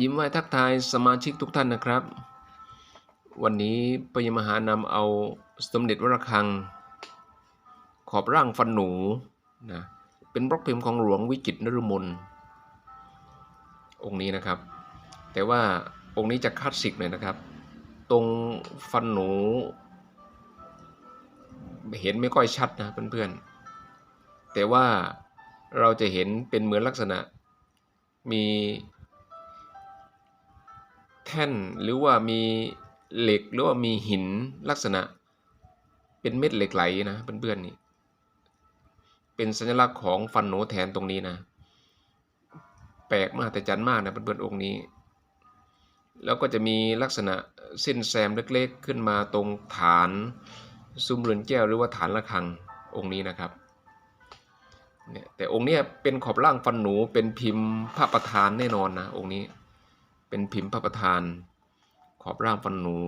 ยิ้มไหว้ทักทายสมาชิกทุกท่านนะครับ วันนี้ปยมหานำเอาสมเด็จวรคัง ขอบร่างฟันหนูนะเป็นบล็อกพิมพ์ของหลวงวิจิตรนฤมลองค์นี้นะครับ แต่ว่าองค์นี้จะคลาสสิกหน่อยนะครับ ตรงฟันหนู เห็นไม่ค่อยชัดนะเพื่อนๆแต่ว่าเราจะเห็นเป็นเหมือนลักษณะมี แท่นหรือว่ามีเหล็กหรือว่ามีหินลักษณะ เป็นเม็ดเหล็กไหลนะเพื่อนๆนี่เป็นสัญลักษณ์ของฟันหนูแทนตรงนี้นะ แปลกมากแต่จันมากนะเพื่อนๆองค์นี้ แล้วก็จะมีลักษณะเส้นแซมเล็กๆ ขึ้นมาตรงฐานซุ้มเรือนแก้วหรือว่าฐานระฆังองค์นี้นะครับเนี่ยแต่องค์นี้เป็นขอบล่างฟันหนูเป็นพิมพ์พระประธานแน่นอนนะองค์นี้ เป็นพิมพ์พระประธาน ขอบร่างฟันหนู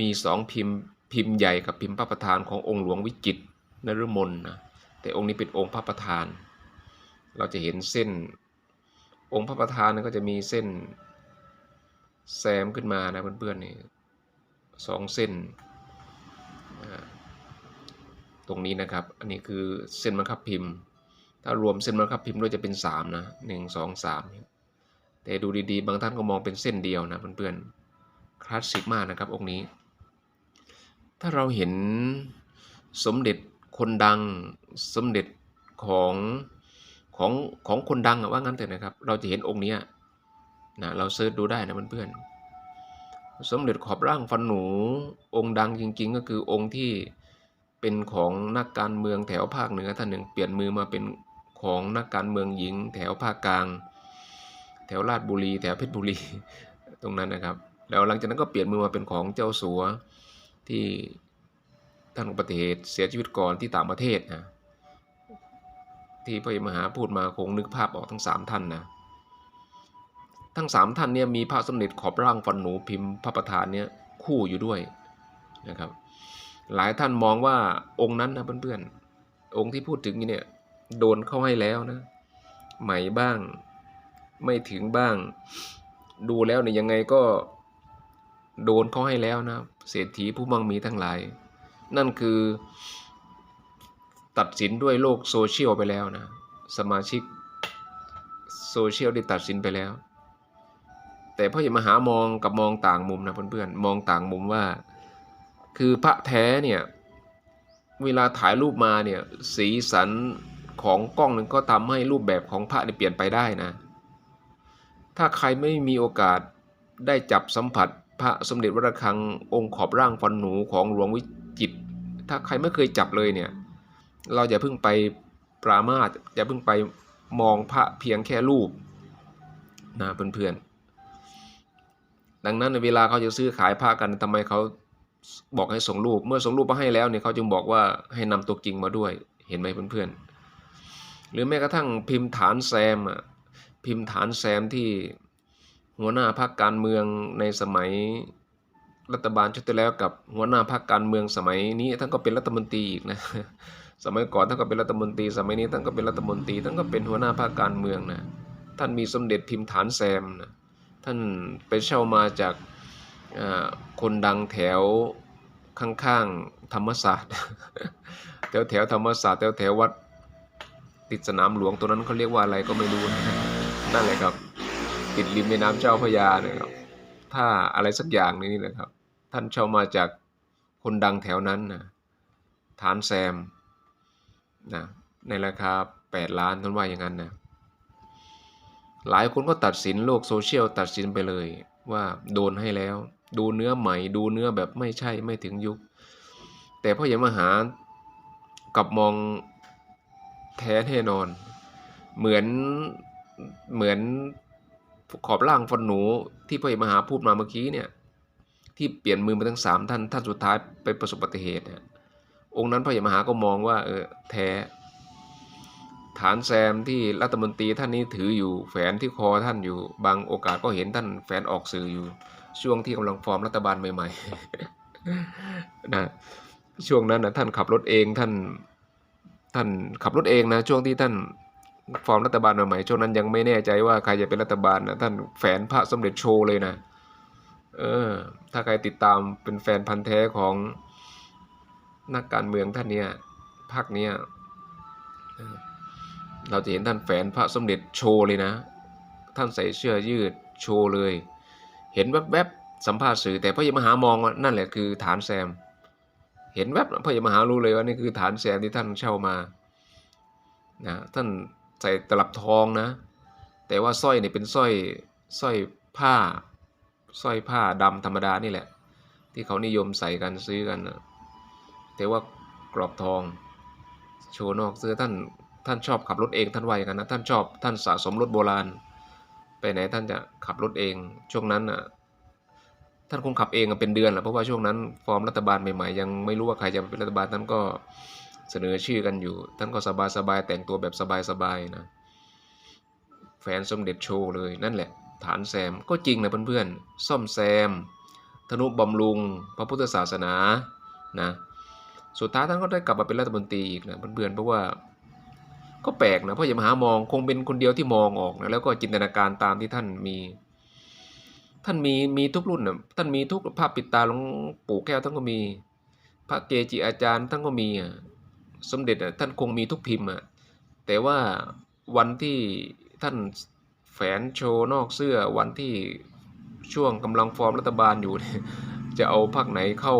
มีสองพิมพ์พิมพ์ใหญ่กับพิมพ์พระประธานขององค์หลวงวิจิตรนฤมลนะแต่องค์นี้เป็นองค์พระประธาน เราจะเห็นเส้น องค์พระประธานก็จะมีเส้นแซมขึ้นมานะเพื่อนๆนี่สองเส้น ตรงนี้นะครับ อันนี้คือเส้นบังคับพิมพ์ ถ้ารวมเส้นบังคับพิมพ์ด้วยจะเป็น 3 นะหนึ่งสองสาม แต่ดูดีๆ บางท่านก็มองเป็นเส้นเดียวนะเพื่อนๆ คลาสสิกมากนะครับองค์นี้ ถ้าเราเห็นสมเด็จคนดังสมเด็จของของของคนดังอะว่างั้นเถอะนะครับ เราจะเห็นองค์นี้นะเราเซิร์ชดูได้นะเพื่อนๆ สมเด็จขอบร่างฟันหนูองค์ดังจริง ๆ ก็คือองค์ที่เป็นของนักการเมืองแถวภาคเหนือท่านหนึ่งเปลี่ยนมือมาเป็นของนักการเมืองหญิงแถวภาคกลาง แถวราชบุรี แถวเพชรบุรีตรงนั้นนะครับ แล้วหลังจากนั้นก็เปลี่ยนมือมาเป็นของเจ้าสัวที่ท่านอุบัติเหตุเสียชีวิตก่อนที่ต่างประเทศนะที่พระมหาพูดมาคงนึกภาพออกทั้งสามท่านนะทั้งสามท่านเนี่ยมีพระสมเด็จขอบร่างฟันหนูพิมพ์พระประธานเนี่ยคู่อยู่ด้วยนะครับ หลายท่านมองว่าองค์นั้นนะเพื่อนๆองค์ที่พูดถึงนี่เนี่ยโดนเข้าให้แล้วนะใหม่บ้าง ไม่ถึงบ้าง ดูแล้วเนี่ยยังไงก็โดนเขาให้แล้วนะเศรษฐีผู้มั่งมีทั้งหลาย นั่นคือ ตัดสินด้วยโลกโซเชียลไปแล้วนะ สมาชิกโซเชียลได้ตัดสินไปแล้ว แต่พ่ออย่ามหามองกับมองต่างมุมนะเพื่อนๆมองต่างมุมว่า คือพระแท้เนี่ยเวลาถ่ายรูปมาเนี่ยสีสันของกล้องนึงก็ทำให้รูปแบบของพระเปลี่ยนไปได้นะ ถ้าใครไม่มีโอกาสได้จับสัมผัส พระสมเด็จวรคังองค์ขอบร่างฟันหนูของหลวงวิจิตรถ้าใครไม่เคยจับเลยเนี่ย เราอย่าเพิ่งไปปรามาสอย่าเพิ่งไปมองพระเพียงแค่รูปนะเพื่อนๆ ดังนั้นเวลาเขาจะซื้อขายพระกันทำไมเขาบอกให้ส่งรูป เมื่อส่งรูปมาให้แล้วเนี่ยเขาจึงบอกว่าให้นำตัวจริงมาด้วย เห็นไหมเพื่อนๆ หรือแม้กระทั่งพิมพ์ฐานแซมอะ พิมพ์ฐานแซมที่หัวหน้าพรรคการเมืองในสมัยรัฐบาลชุดที่แล้วกับหัวหน้าพรรคการเมืองสมัยนี้ท่านก็เป็นรัฐมนตรีอีกนะสมัยก่อนท่านก็เป็นรัฐมนตรี สมัยนี้ท่านก็เป็นรัฐมนตรีท่านก็เป็นหัวหน้าพรรคการเมืองนะท่านมีสมเด็จพิมพ์ฐานแซมนะท่านไปเช่ามาจากคนดังแถวข้างๆธรรมศาสตร์แถวแถวธรรมศาสตร์แถวแถววัดติดสนามหลวงตัวนั้นเขาเรียกว่าอะไรก็ไม่รู้นะ นั่นแหละครับ ติดริมแม่น้ำเจ้าพระยานะครับ ถ้าอะไรสักอย่างนี้นี่แหละครับ ท่านเช่ามาจากคนดังแถวนั้นนะฐานแซมนะในราคา 8 ล้านท่านว่าอย่างนั้นนะหลายคนก็ตัดสินโลกโซเชียลตัดสินไปเลยว่าโดนให้แล้ว ดูเนื้อใหม่ดูเนื้อแบบไม่ใช่ไม่ถึงยุค แต่พ่อใหญ่มหากับมองแท้แน่นอน เหมือน เหมือนขอบล่างฟันหนูที่พ่อใหญ่มหาพูดมาเมื่อกี้เนี่ยที่เปลี่ยนมือมาทั้งสามท่านท่านสุดท้ายไปประสบอุบัติเหตุเนี่ยองค์นั้นพ่อใหญ่มหาก็มองว่าเออแท้ฐานแซมที่รัฐมนตรีท่านนี้ถืออยู่แฝนที่คอท่านอยู่ บางโอกาสก็เห็นท่านแฝนออกสื่ออยู่ ช่วงที่กำลังฟอร์มรัฐบาลใหม่ๆนะช่วงนั้นนะท่านขับรถเองท่าน ท่านขับรถเองนะช่วงที่ท่าน ฟอร์มรัฐบาลใหม่ๆช่วงนั้นยังไม่แน่ใจว่าใครจะเป็นรัฐบาลนะท่านแฝนพระสมเด็จโชว์เลยนะเออ ถ้าใครติดตามเป็นแฟนพันธ์แท้ของนักการเมืองท่านเนี้ยภาคเนี้ยเราจะเห็นท่านแฝนพระสมเด็จโชว์เลยนะ ท่านใส่เสื้อยืดโชว์เลย เห็นแวบๆสัมภาษณ์สื่อแต่พระยมหามองนั่นแหละคือฐานแซม เห็นแวบพระยมหารู้เลยว่านี่คือฐานแซมที่ท่านเช่ามานะท่าน ใส่ตลับทองนะ แต่ว่าสร้อยเนี่ยเป็นสร้อยสร้อยผ้าสร้อยผ้าดำธรรมดานี่แหละ ที่เขานิยมใส่กันซื้อกันนะแต่ว่ากรอบทองโชว์นอกเสื้อท่านท่านชอบขับรถเองท่านไว่าอย่างนั้นนะท่านชอบท่านสะสมรถโบราณ ไปไหนท่านจะขับรถเองช่วงนั้นน่ะท่านคงขับเองเป็นเดือนแหละเพราะว่าช่วงนั้นฟอร์มรัฐบาลใหม่ๆ ยังไม่รู้ว่าใครจะเป็นรัฐบาลท่านก็ เสนอชื่อกันอยู่ ท่านก็สบายๆแต่งตัวแบบสบายๆนะแฟนสมเด็จโชว์เลยนั่นแหละ ฐานแซมก็จริงนะเพื่อนๆซ่อมแซม ธนุบำรุง พระพุทธศาสนานะสุดท้ายท่านก็ได้กลับมาเป็นรัฐมนตรีอีกนะเพื่อนๆเพราะว่าก็แปลกนะเพราะอย่ามหามองคงเป็นคนเดียวที่มองออกนะแล้วก็จินตนาการตามที่ท่านมี ท่านมีมีทุกรุ่นนะท่านมีทุกภาพปิดตาหลวงปู่แก้วท่านก็มี พระเกจิอาจารย์ท่านก็มีอะ สมเด็จอะท่านคงมีทุกพิมพ์อะแต่ว่าวันที่ท่านแฝนโชว์นอกเสื้อวันที่ช่วงกำลังฟอร์มรัฐบาลอยู่เนี่ยจะเอาพรรคไหนเข้า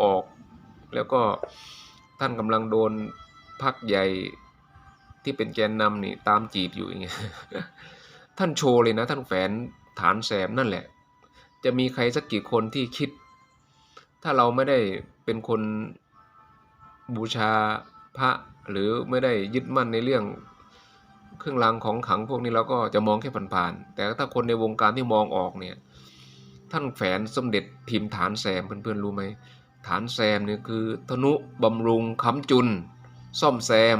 ออก แล้วก็ท่านกำลังโดนพรรคใหญ่ที่เป็นแกนนำนี่ตามจีบอยู่อย่างเงี้ยท่านโชว์เลยนะ ท่านแฝนฐานแสมนั่นแหละ จะมีใครสักกี่คนที่คิด ถ้าเราไม่ได้เป็นคน บูชาพระหรือไม่ได้ยึดมั่นในเรื่องเครื่องรางของขังพวกนี้เราก็จะมองแค่ผ่านๆแต่ถ้าคนในวงการที่มองออกเนี่ยท่านแฝนสมเด็จพิมพ์ฐานแซมเพื่อนๆรู้ไหมฐานแซมเนี่ยคือธนุบำรุงค้ำจุน ซ่อมแซม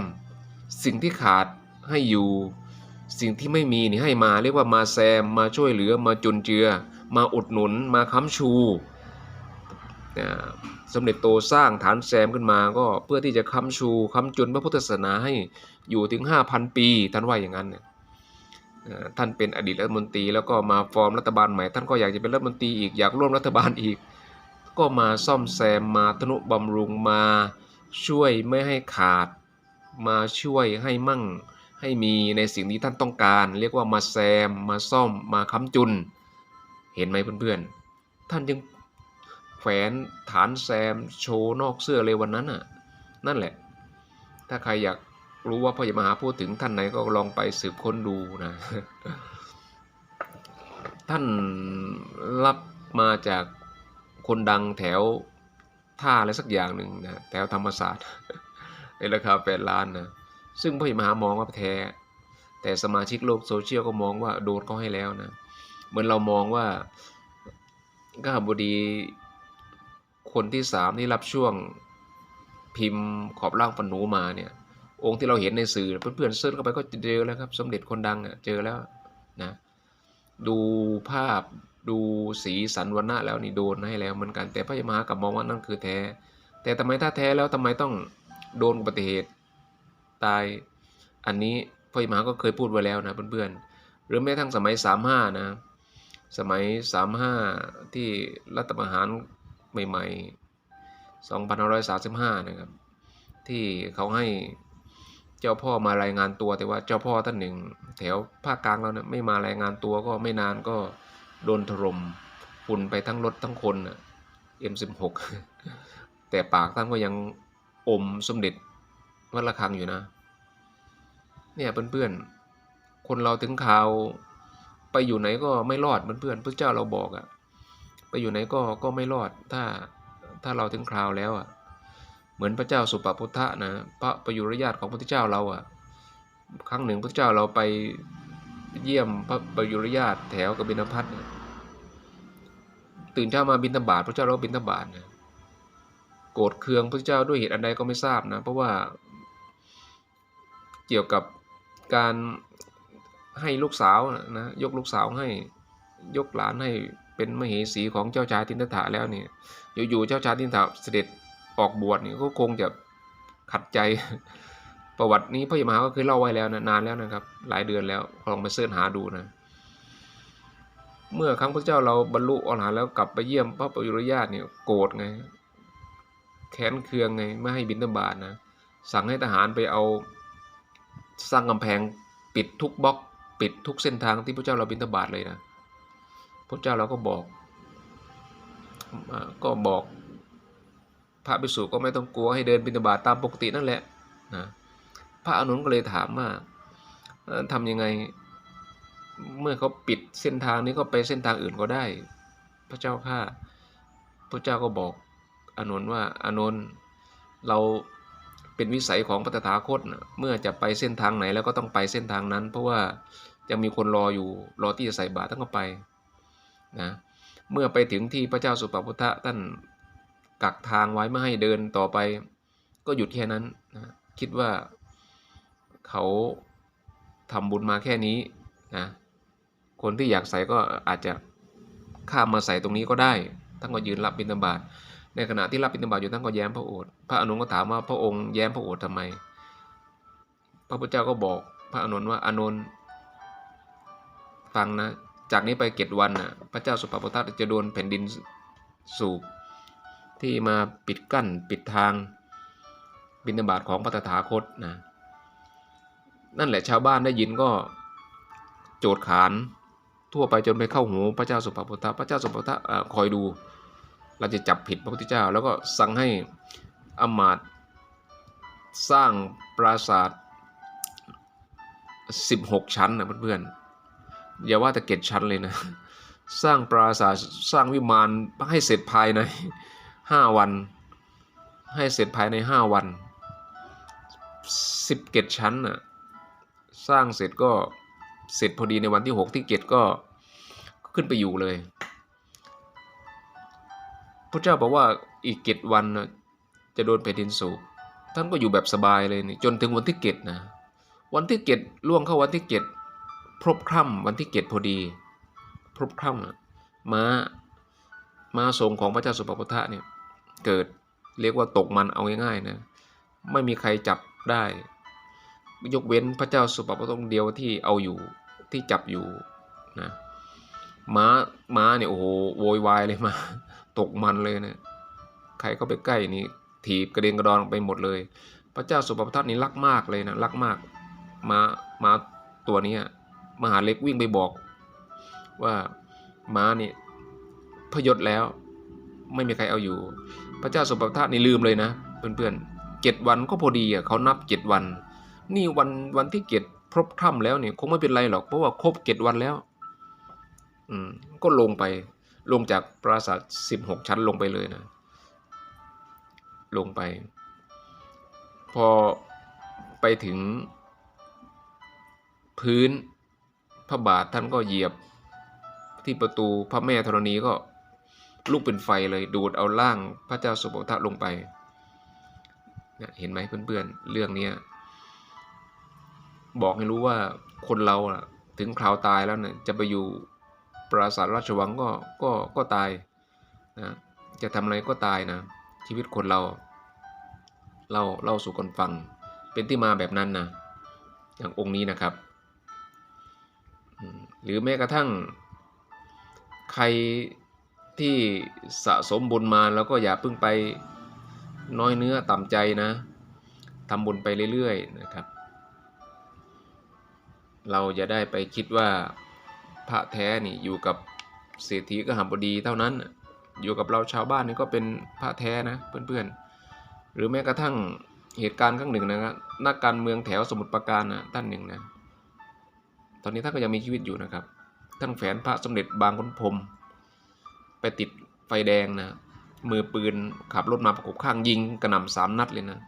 สิ่งที่ขาดให้อยู่ สิ่งที่ไม่มีนี่ให้มาเรียกว่ามาแซมมาช่วยเหลือมาจุนเจือ มาอุดหนุนมาค้ำชู สมเด็จโตสร้างฐานแซมขึ้นมาก็เพื่อที่จะค้ำชูค้ำจุนพระพุทธศาสนาให้อยู่ถึง 5,000 ปีท่านว่าอย่างนั้นเนี่ยท่านเป็นอดีตรัฐมนตรีแล้วก็มาฟอร์มรัฐบาลใหม่ ท่านก็อยากจะเป็นรัฐมนตรีอีกอยากร่วมรัฐบาลอีก ก็มาซ่อมแซมมาทนุบำรุงมาช่วยไม่ให้ขาด มาช่วยให้มั่งให้มีในสิ่งที่ท่านต้องการ เรียกว่ามาแซมมาซ่อมมาค้ำจุน เห็นไหมเพื่อนๆ ท่านยัง แขวนฐานแซมโชว์นอกเสื้อเลยวันนั้นน่ะนั่นแหละ ถ้าใครอยากรู้ว่าพ่อใหญ่มหาพูดถึงท่านไหนก็ลองไปสืบค้นดูนะ ท่านรับมาจากคนดังแถวท่าอะไรสักอย่างหนึ่งนะแถวธรรมศาสตร์ในราคาแปดล้านนะซึ่งพ่อใหญ่มหามองว่าแท้ แต่สมาชิกโลกโซเชียลก็มองว่าโดนเขาให้แล้วนะ เหมือนเรามองว่าก้าบดี คนที่สามที่รับช่วงพิมพ์ขอบร่างฟันหนูมาเนี่ย องค์ที่เราเห็นในสื่อเพื่อนๆเซิร์ชเข้าไปก็เจอแล้วครับ สมเด็จคนดังอะเจอแล้วนะดูภาพดูสีสันวันณะแล้วนี่โดนให้แล้วเหมือนกัน แต่พระยมหากับมองว่านั่นคือแท้ แต่ทำไมถ้าแท้แล้วทำไมต้องโดนอุบัติเหตุตาย อันนี้พระยมหาก็เคยพูดไว้แล้วนะเพื่อนๆหรือแม้ทั้งสมัยสามห้านะ สมัยสามห้าที่รัฐประหาร ใหม่ๆสองพันห้าร้อยสามสิบห้านะครับ ที่เขาให้เจ้าพ่อมารายงานตัวแต่ว่าเจ้าพ่อท่านหนึ่ง แถวภาคกลางเราเนี่ยไม่มารายงานตัวก็ไม่นานก็โดนถล่มฝุ่นไปทั้งรถทั้งคนอะ M16 แต่ปากท่านก็ยังอมสมเด็จวัดระฆังอยู่นะ เนี่ยเพื่อนๆคนเราถึงข่าวไปอยู่ไหนก็ไม่รอดเพื่อนๆพระเจ้าเราบอกอะ อยู่ไหนก็ก็ไม่รอดถ้าถ้าเราถึงคราวแล้วอะเหมือนพระเจ้าสุปพุทธะนะพระประยุรญาติของพระพุทธเจ้าเราอะครั้งหนึ่งพระเจ้าเราไปเยี่ยมพระประยุรญาติแถวกบินพัทนะตื่นเช้ามาบินธบาตพระเจ้าเราบินธบาตนะโกรธเคืองพระเจ้าด้วยเหตุอันใดก็ไม่ทราบนะเพราะว่า เกี่ยวกับการให้ลูกสาวนะยกลูกสาวให้ยกหลานให้ เป็นมเหสีของเจ้าชายทินถะแล้วเนี่ยอยู่ๆเจ้าชายทินถะเสด็จออกบวชเนี่ยก็คงจะขัดใจ ประวัตินี้พระยมหาก็เคยเล่าไว้แล้วนะนานแล้วนะครับ หลายเดือนแล้วลองไปเสิร์ชหาดูนะ เมื่อครั้งพระเจ้าเราบรรลุอรหันต์แล้วกลับไปเยี่ยมพระปยุรญาติเนี่ยโกรธไงแค้นเคืองไงไม่ให้บิณฑบาตนะสั่งให้ทหารไปเอาสร้างกำแพงปิดทุกบล็อก ปิดทุกเส้นทางที่พระเจ้าเราบิณฑบาตเลยนะ พระเจ้าเราก็บอกอก็บอกพระภิกษุก็ไม่ต้องกลัวให้เดินบิณฑบาตตามปกตินั่นแหละนะพระอานนก็เลยถามว่าทำยังไงเมื่อเขาปิดเส้นทางนี้ก็ไปเส้นทางอื่นก็ได้ พระเจ้าข้าพระเจ้าก็บอกอานนว่าอานนเราเป็นวิสัยของพระตถาคตนะเมื่อจะไปเส้นทางไหนแล้วก็ต้องไปเส้นทางนั้น เพราะว่ายังมีคนรออยู่รอที่จะใส่บาตรต้องก็ไป นะเมื่อไปถึงที่พระเจ้าสุปพุทธะท่านกักทางไว้ไม่ให้เดินต่อไป ก็หยุดแค่นั้นนะคิดว่าเขาทำบุญมาแค่นี้นะคนที่อยากใส่ก็อาจจะข้ามมาใส่ตรงนี้ก็ได้ท่านก็ยืนรับบิณฑบาตในขณะที่รับบิณฑบาตอยู่ท่านก็แย้มพระโอษฐ์พระอานนก็ถามว่าพระองค์แย้มพระโอษฐ์ทำไม พระพุทธเจ้าก็บอกพระอานนว่าอานนฟังนะ จากนี้ไปเจ็ดวันน่ะพระเจ้าสุปปทัตจะโดนแผ่นดินสูบที่มาปิดกั้นปิดทางบิณฑบาตของพระตถาคตนะนั่นแหละชาวบ้านได้ยินก็โจทย์ขานทั่วไปจนไปเข้าหูพระเจ้าสุภพุทธะพระเจ้าสุภพุทธะคอยดู เราจะจับผิดพระพุทธเจ้า แล้วก็สั่งให้อมาตสร้างปราสาท 16 ชั้นนะเพื่อนๆ อย่าว่าแต่เกตชั้นเลยนะ สร้างปราสาทสร้างวิมานให้เสร็จภายใน5วัน ให้เสร็จภายใน5วัน10เกตชั้นน่ะสร้างเสร็จก็เสร็จพอดีในวันที่6ที่เกตก็ขึ้นไปอยู่เลยพระเจ้าบอกว่าอีกเกตวันจะโดนแผ่นดินสูบท่านก็อยู่แบบสบายเลยนี่จนถึงวันที่เกตนะวันที่เกตล่วงเข้าวันที่เกต พรบคร่ำวันที่เกตพอดี พรบคร่ำม้าม้าทรงของพระเจ้าสุปปทะเนี่ยเกิดเรียกว่าตกมันเอาง่ายๆนะไม่มีใครจับได้ ยกเว้นพระเจ้าสุปปทองค์เดียวที่เอาอยู่ที่จับอยู่นะม้าม้าเนี่ยโอ้โหโวยวายเลยมา ตกมันเลยนะใครเข้าไปใกล้นี่ถีบกระเด็นกระดอนไปหมดเลย พระเจ้าสุปปทัตนี่รักมากเลยนะรักมากม้าม้าตัวนี้ มหาเล็กวิ่งไปบอก ว่าม้านี่พยศแล้ว ไม่มีใครเอาอยู่ พระเจ้าสุปปทัตนี่ลืมเลยนะเพื่อนๆเจ็ดวันก็พอดีอะเขานับเจ็ดวัน นี่วันวันที่เกตพรบค่ำแล้วเนี่ยคงไม่เป็นไรหรอกเพราะว่าครบเกตวันแล้ว อืมก็ลงไปลงจากปราสาทสิบหกชั้นลงไปเลยนะ ลงไป พอไปถึงพื้น พระบาทท่านก็เหยียบที่ประตูพระแม่ธรณีก็ลุกเป็นไฟเลยดูดเอาร่างพระเจ้าสุโภทะลงไปเนี่ยเห็นไหมเพื่อนๆ เรื่องเนี้ยบอกให้รู้ว่าคนเราถึงคราวตายแล้วเนี่ยจะไปอยู่ปราสาทราชวังก็ก็ก็ตายนะจะทำอะไรก็ตายนะ ชีวิตคนเราเล่าเล่าสู่คนฟัง เป็นที่มาแบบนั้นนะอย่างองค์นี้นะครับ หรือแม้กระทั่งใครที่สะสมบุญมาแล้วก็อย่าเพิ่งไปน้อยเนื้อต่ำใจนะทำบุญไปเรื่อยๆนะครับ เราจะได้ไปคิดว่าพระแท้นี่อยู่กับเศรษฐีกหบดีเท่านั้น อยู่กับเราชาวบ้านนี่ก็เป็นพระแท้นะเพื่อนๆ หรือแม้กระทั่งเหตุการณ์ครั้งหนึ่งนะครับนักการเมืองแถวสมุทรปราการนะท่านหนึ่งนะ อนนี้ท่านก็ยังมีชีวิตอยู่นะครับท่านแฝนพระสมเด็จบางขุนพรมไปติดไฟแดงนะมือปืนขับรถมาประกบข้างยิงกระหน่ำสามนัดเลยนะ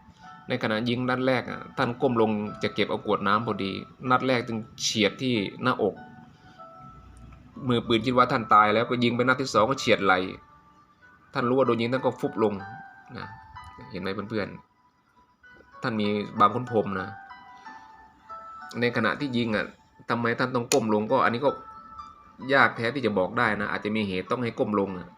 ในขณะยิงนัดแรกอะท่านก้มลงจะเก็บเอากวดน้ำพอดี นัดแรกจึงเฉียดที่หน้าอก มือปืนคิดว่าท่านตายแล้วก็ยิงไปนัดที่สองก็เฉียดไหลท่านรู้ว่าโดนยิงท่านก็ฟุบลงนะเห็นไหมเพื่อนๆท่านมีบางคนพรมนะในขณะที่ยิงอะ ทำไมท่านต้องก้มลงก็อันนี้ก็ยากแท้ที่จะบอกได้นะ อาจจะมีเหตุต้องให้ก้มลงอะ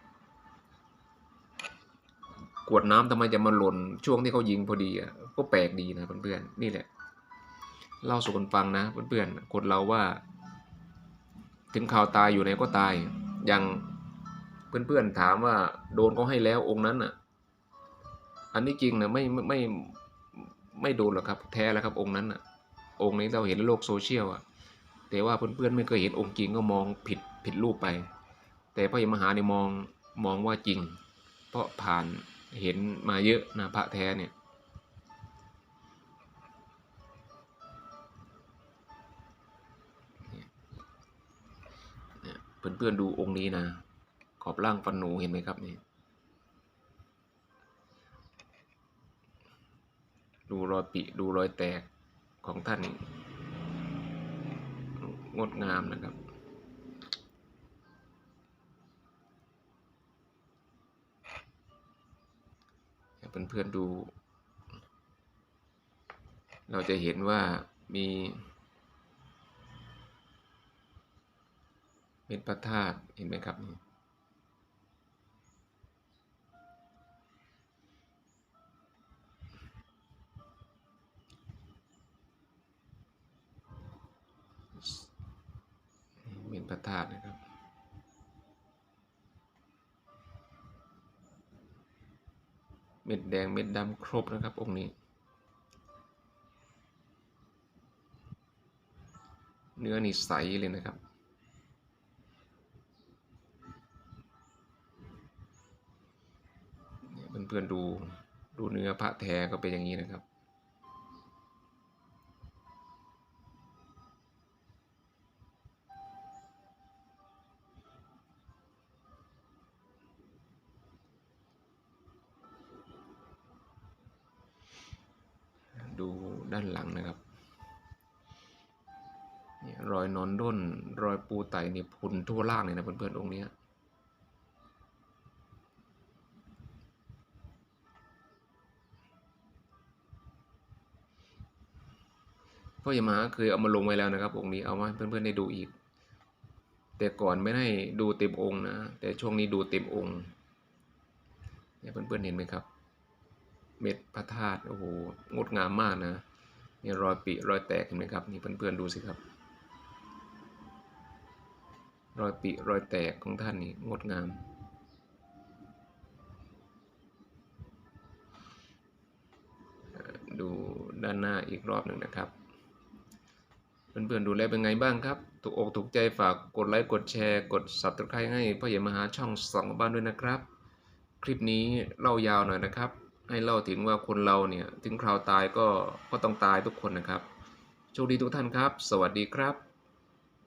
กวดน้ำทำไมจะมาหล่นช่วงที่เขายิงพอดีอะก็แปลกดีนะเพื่อนๆนี่แหละ เล่าสู่กันฟังนะเพื่อนๆคนเราว่า ถึงข่าวตายอยู่ไหนก็ตาย อย่างเพื่อนๆถามว่า โดนก็ให้แล้วองค์นั้นอะ อันนี้จริงนะไม่ไม่ไม่ไม่โดนหรอกครับ แท้แล้วครับองค์นั้นอะ องค์นี้เราเห็นในโลกโซเชียลอะ แต่ว่าเพื่อนๆไม่เคยเห็นองค์จริงก็มองผิดผิดรูปไป แต่พระยมหาเนี่ยมองมองว่าจริง เพราะผ่านเห็นมาเยอะนะพระแท้เนี่ยเนี่ยเพื่อนๆดูองค์นี้นะ ขอบล่างฟันหนูเห็นไหมครับนี่ดูรอยปิดูรอยแตกของท่านนี่ งดงามนะครับ ให้เพื่อนๆดู เราจะเห็นว่ามีเป็นพระธาตุเห็นไหมครับนี่ พระธาตุนะครับ เม็ดแดงเม็ดดำครบนะครับ องค์นี้ เนื้อนี่ใสเลยนะครับเนี่ยเพื่อนๆดูดูเนื้อพระแท้ก็เป็นอย่างนี้นะครับ ดูด้านหลังนะครับนี่รอยนอนด้น รอยปูไตเนี่ยพุนทั่วล่างเลยนะเพื่อนๆองค์นี้พ่อยามาเคยเอามาลงไว้แล้วนะครับ องค์นี้เอามาให้เพื่อนๆได้ดูอีก แต่ก่อนไม่ได้ดูเต็มองค์นะ แต่ช่วงนี้ดูเต็มองค์เนี่ยเพื่อนๆเห็นไหมครับ เม็ดพระธาตุโอ้โหงดงามมากนะนี่รอยปิรอยแตกเห็นไหมครับนี่เพื่อนๆดูสิครับ รอยปิรอยแตกของท่านนี่งดงามดูด้านหน้าอีกรอบหนึ่งนะครับ เพื่อนๆดูแลเป็นไงบ้างครับ ถูกอกถูกใจฝากกดไลค์กดแชร์ กด subscribe ให้พ่อใหญ่มหาช่องสองบ้านด้วยนะครับ คลิปนี้เล่ายาวหน่อยนะครับ ให้เล่าถึงว่าคนเราเนี่ยถึงคราวตายก็ก็ต้องตายทุกคนนะครับโชคดีทุกท่านครับ สวัสดีครับ